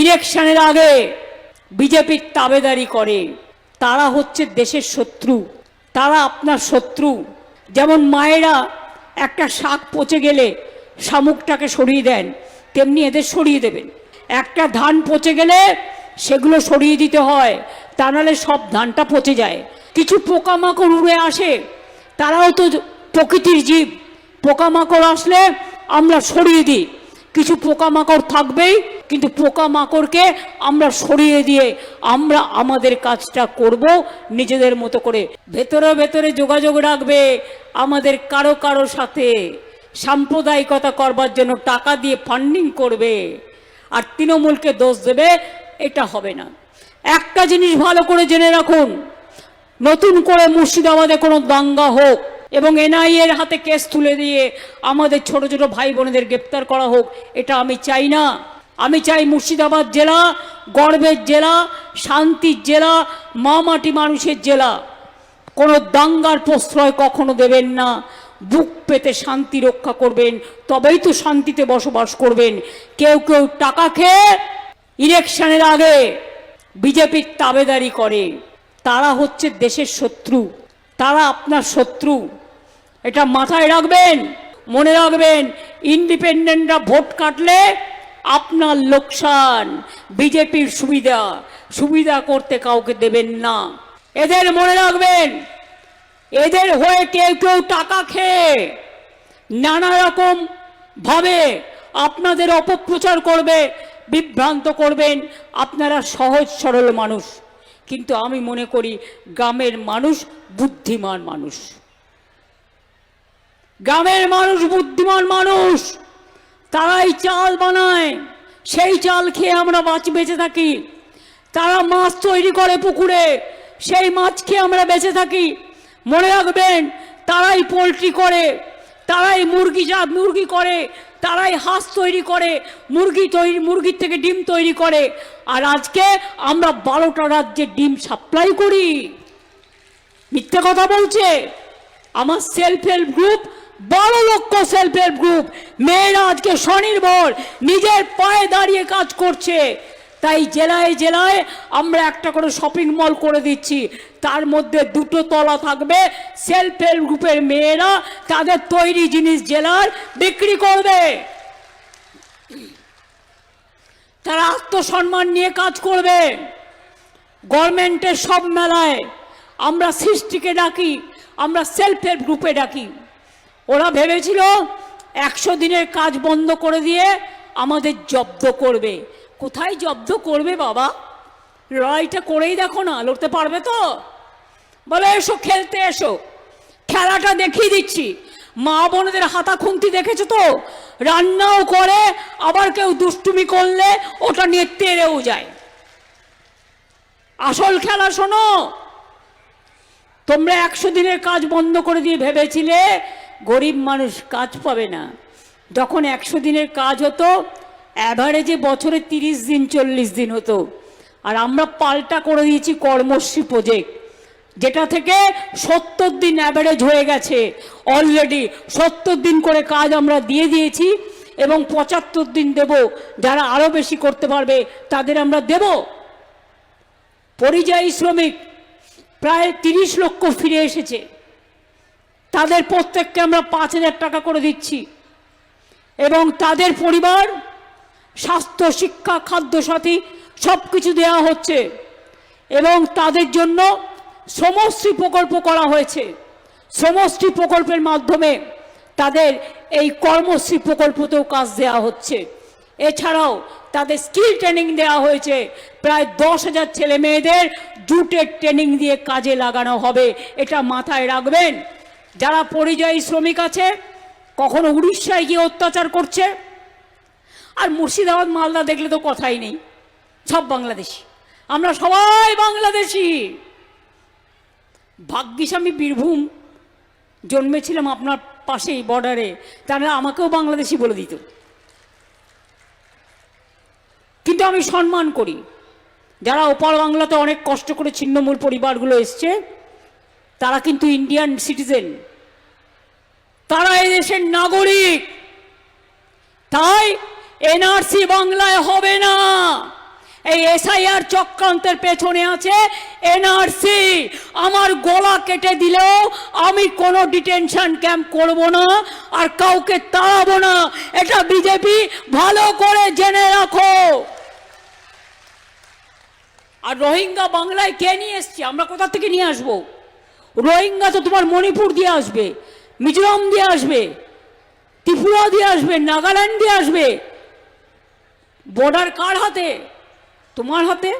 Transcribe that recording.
ইলেকশনের আগে বিজেপির তাবেদারি করে। তারা হচ্ছে দেশের শত্রু। তারা আপনার শত্রু। যেমন মায়েরা একটা শাক পচে গেলে শামুকটাকে সরিয়ে দেন, তেমনি এদের সরিয়ে দেবেন। একটা ধান পচে গেলে সেগুলো সরিয়ে দিতে হয়, তা নাহলে সব ধানটা পচে যায়। কিছু পোকামাকড় উড়ে আসে, তারাও তো প্রকৃতির জীব। পোকামাকড় আসলে আমরা সরিয়ে দিই। কিছু পোকামাকড় থাকবেই কিন্তু পোকামাকড়কে আমরা সরিয়ে দিয়ে আমরা আমাদের কাজটা করব নিজেদের মতো করে। ভেতরে ভেতরে যোগাযোগ রাখবে আমাদের কারও কারও সাথে। সাম্প্রদায়িকতা করবার জন্য টাকা দিয়ে ফান্ডিং করবে। আর তৃণমূলকে দোষ দেবে, এটা হবে না। একটা জিনিস ভালো করে জেনে রাখুন, নতুন করে মুর্শিদাবাদে কোনো দাঙ্গা হোক এবং এনআইএ এর হাতে কেস তুলে দিয়ে আমাদের ছোট ছোট ভাই বোনেদের গ্রেপ্তার করা হোক, এটা আমি চাই না। আমি চাই মুর্শিদাবাদ জেলা, গর্বের জেলা, শান্তির জেলা মা মাটি মানুষের জেলা। কোনো দাঙ্গার প্রশ্রয় কখনো দেবেন না। বুক পেতে শান্তি রক্ষা করবেন, তবেই তো শান্তিতে বসবাস করবেন। কেউ কেউ টাকা খেয়ে ইলেকশনের আগে বিজেপির তাবেদারি করে। তারা হচ্ছে দেশের শত্রু। তারা আপনার শত্রু। এটা মাথায় রাখবেন, মনে রাখবেন, ইন্ডিপেন্ডেন্টরা ভোট কাটলে আপনার লোকসান, বিজেপির সুবিধা সুবিধা করতে কাউকে দেবেন না। এদের মনে রাখবেন, এদের হয়ে কেউ কেউ টাকা খেয়ে নানা রকম ভাবে আপনাদের অপপ্রচার করবে, বিভ্রান্ত করবেন। আপনারা সহজ সরল মানুষ, কিন্তু আমি মনে করি গ্রামের মানুষ বুদ্ধিমান মানুষ। গ্রামের মানুষ বুদ্ধিমান মানুষ। তারাই চাল বানায়, সেই চাল খেয়ে আমরা মাছ বেঁচে থাকি। তারা মাছ তৈরি করে পুকুরে, সেই মাছ খেয়ে আমরা বেঁচে থাকি। মনে রাখবেন, তারাই পোলট্রি করে, তারাই মুরগি জাত মুরগি করে, তারাই হাঁস তৈরি করে, মুরগি তৈরি, মুরগির থেকে ডিম তৈরি করে। আর আজকে আমরা বারোটা রাজ্যে ডিম সাপ্লাই করি। মিথ্যে কথা বলছে। আমার সেলফ হেল্প গ্রুপ বারো লক্ষ সেলফ হেল্প গ্রুপ মেয়েরা আজকে স্বনির্ভর, নিজের পায়ে দাঁড়িয়ে কাজ করছে। তাই জেলায় জেলায় আমরা একটা করে শপিং মল করে দিচ্ছি। তার মধ্যে দুটো তলা থাকবে সেলফ হেল্প গ্রুপের মেয়েরা তাদের তৈরি জিনিস জেলার বিক্রি করবে। তারা আত্মসম্মান নিয়ে কাজ করবে। গভর্নমেন্টের সব মেলায় আমরা সৃষ্টিকে ডাকি, আমরা সেলফ হেল্প গ্রুপে ডাকি। ওরা ভেবেছিল একশো দিনের কাজ বন্ধ করে দিয়ে আমাদের জব্দ করবে। কোথায় জব্দ করবে বাবা? লড়াইটা করেই দেখো না, লড়তে পারবে তো? বলে, এসো, খেলতে এসো। খেলাটা দেখিয়ে দিচ্ছি। মা বোনদের হাতা খুন্তি দেখেছ তো? রান্নাও করে, আবার কেউ দুষ্টুমি করলে ওটা নিয়ে তেড়েও যায়। আসল খেলা শোনো। তোমরা একশো দিনের কাজ বন্ধ করে দিয়ে ভেবেছিলে গরিব মানুষ কাজ পাবে না। যখন একশো দিনের কাজ হতো অ্যাভারেজে বছরে তিরিশ দিন, চল্লিশ দিন হতো। আর আমরা পাল্টা করে দিয়েছি কর্মশ্রী প্রজেক্ট যেটা থেকে সত্তর দিন অ্যাভারেজ হয়ে গেছে। অলরেডি সত্তর দিন করে কাজ আমরা দিয়ে দিয়েছি এবং পঁচাত্তর দিন দেব। যারা আরও বেশি করতে পারবে, তাদের আমরা দেব। পরিযায়ী শ্রমিক, প্রায় তিরিশ লক্ষ ফিরে এসেছে। তাদের প্রত্যেককে আমরা পাঁচ হাজার টাকা করে দিচ্ছি। এবং তাদের পরিবার, স্বাস্থ্য, শিক্ষা খাদ্যসাথী সব কিছু দেওয়া হচ্ছে। এবং তাদের জন্য শ্রমশ্রী প্রকল্প করা হয়েছে। শ্রমশ্রী প্রকল্পের মাধ্যমে তাদের এই কর্মশ্রী প্রকল্পতেও কাজ দেওয়া হচ্ছে। এছাড়াও তাদের স্কিল ট্রেনিং দেওয়া হয়েছে। প্রায় দশ হাজার ছেলে মেয়েদের জুটের ট্রেনিং দিয়ে কাজে লাগানো হবে। এটা মাথায় রাখবেন। যারা পরিযায়ী শ্রমিক আছে, কখনো উড়িষ্যায় গিয়ে অত্যাচার করছে, আর মুর্শিদাবাদ, মালদা দেখলে তো কথাই নেই, সব বাংলাদেশি। আমরা সবাই বাংলাদেশি। ভাগ্যিস আমি বীরভূম জন্মেছিলাম আপনার পাশেই বর্ডারে তাহলে আমাকেও বাংলাদেশি বলে দিত। কিন্তু আমি সম্মান করি। যারা ওপার বাংলাতে অনেক কষ্ট করে ছিন্নমূল পরিবারগুলো এসছে তারা কিন্তু ইন্ডিয়ান সিটিজেন তারা এদেশের নাগরিক। তাই এনআরসি বাংলায় হবে না। এই এসআইআর চক্রান্তের পেছনে আছে এনআরসি আমার গলা কেটে দিলেও আমি কোনো ডিটেনশন ক্যাম্প করব না আর কাউকে তাড়াবো না। এটা বিজেপি ভালো করে জেনে রাখো। আর রোহিঙ্গা বাংলায় কে নিয়ে এসছে? আমরা কোথা থেকে নিয়ে আসব? রোহিঙ্গা তো তোমার মণিপুর দিয়ে আসবে, মিজোরাম দিয়ে আসবে, ত্রিপুরা দিয়ে আসবে, নাগাল্যান্ড দিয়ে আসবে। বর্ডার কার হাতে? তোমার হাতে?